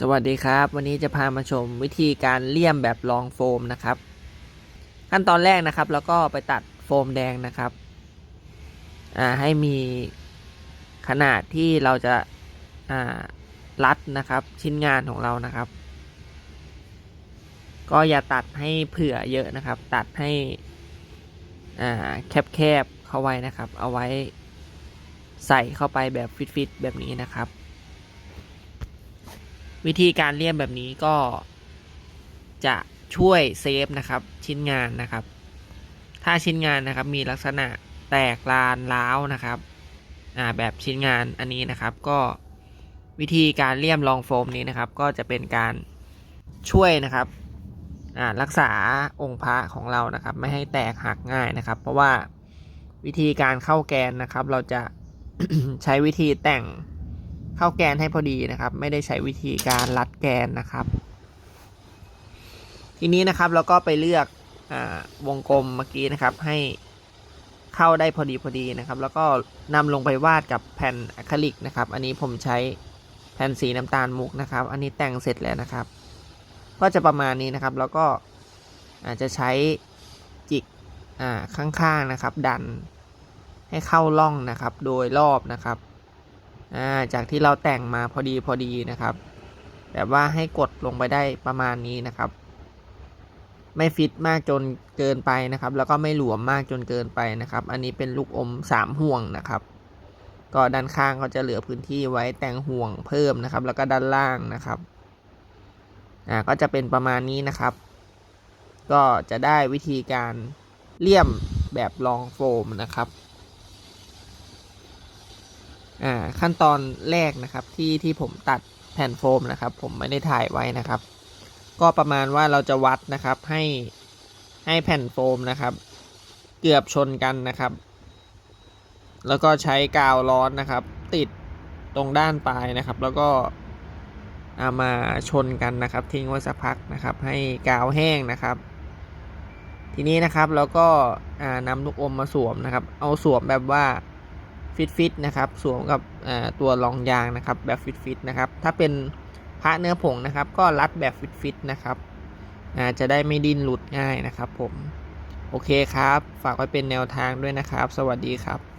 สวัสดีครับ วันนี้จะพามาชมวิธีการเลี่ยมแบบรองโฟมนะครับ ขั้นตอนแรกนะครับ แล้วก็ไปตัดโฟมแดงนะครับอ่าให้มีขนาดที่เราจะอ่ารัดนะครับ ชิ้นงานของเรานะครับ ก็อย่าตัดให้เผื่อเยอะนะครับ ตัดให้อ่าแคบๆเข้าไว้นะครับ เอาไว้ใส่เข้าไปแบบฟิตๆแบบนี้นะครับ วิธีการเลี่ยมแบบนี้ก็จะช่วยเซฟนะครับชิ้นงานนะครับ ถ้าชิ้นงานนะครับมีลักษณะแตกลานร้าวนะครับอ่าแบบชิ้นงานอันนี้นะครับ ก็วิธีการเลี่ยมรองโฟมนี้นะครับ ก็จะเป็นการช่วยนะครับอ่ารักษาองค์พระของเรานะครับ ไม่ให้แตกหักง่ายนะครับ เพราะว่าวิธีการเข้าแกนนะครับ เราจะใช้วิธีแต่ง เข้าแกนให้พอดีนะครับ ไม่ได้ใช้วิธีการรัดแกนนะครับ ทีนี้นะครับเราก็ไปเลือกอวงกลมเมื่อกี้นะครับให้เข้าได้พอดีพอดีนะครับ แล้วก็นำลงไปวาดกับแผ่นอะคริลิกนะครับ อันนี้ผมใช้แผ่นสีน้ำตาลมุกนะครับ อันนี้แต่งเสร็จแล้วนะครับ ก็จะประมาณนี้นะครับ แล้วก็อาจจะใช้จิกข้างๆนะครับ ดันให้เข้าร่องนะครับ โดยรอบนะครับ อ่าจากที่เราแต่งมาพอดีพอดีนะครับแบบว่าให้กดลงไปได้ประมาณนี้นะครับ ไม่ฟิตมากจนเกินไปนะครับ แล้วก็ไม่หลวมมากจนเกินไปนะครับ อันนี้เป็นลูกอมสามห่วงนะครับ ก็ด้านข้างก็จะเหลือพื้นที่ไว้แต่งห่วงเพิ่มนะครับ แล้วก็ด้านล่างนะครับอ่าก็จะเป็นประมาณนี้นะครับ ก็จะได้วิธีการเลี่ยมแบบรองโฟมนะครับ อ่าขั้นตอนแรกนะครับที่ที่ผมตัดแผ่นโฟมนะครับ ผมไม่ได้ถ่ายไว้นะครับ ก็ประมาณว่าเราจะวัดนะครับให้ให้แผ่นโฟมนะครับ เกือบชนกันนะครับ แล้วก็ใช้กาวร้อนนะครับ ติดตรงด้านปลายนะครับ แล้วก็เอามาชนกันนะครับ ทิ้งไว้สักพักนะครับ ให้กาวแห้งนะครับ ทีนี้นะครับเราก็อ่านำลูกอมมาสวมนะครับ เอาสวมแบบว่า ฟิตฟิตนะครับสวมกับตัวรองยางนะครับแบบฟิตฟิตนะครับถ้าเป็นพระเนื้อผงนะครับ ก็รัดแบบฟิตฟิตนะครับจะได้ไม่ดิ้นหลุดง่ายนะครับผม โอเคครับ ฝากไว้เป็นแนวทางด้วยนะครับ สวัสดีครับ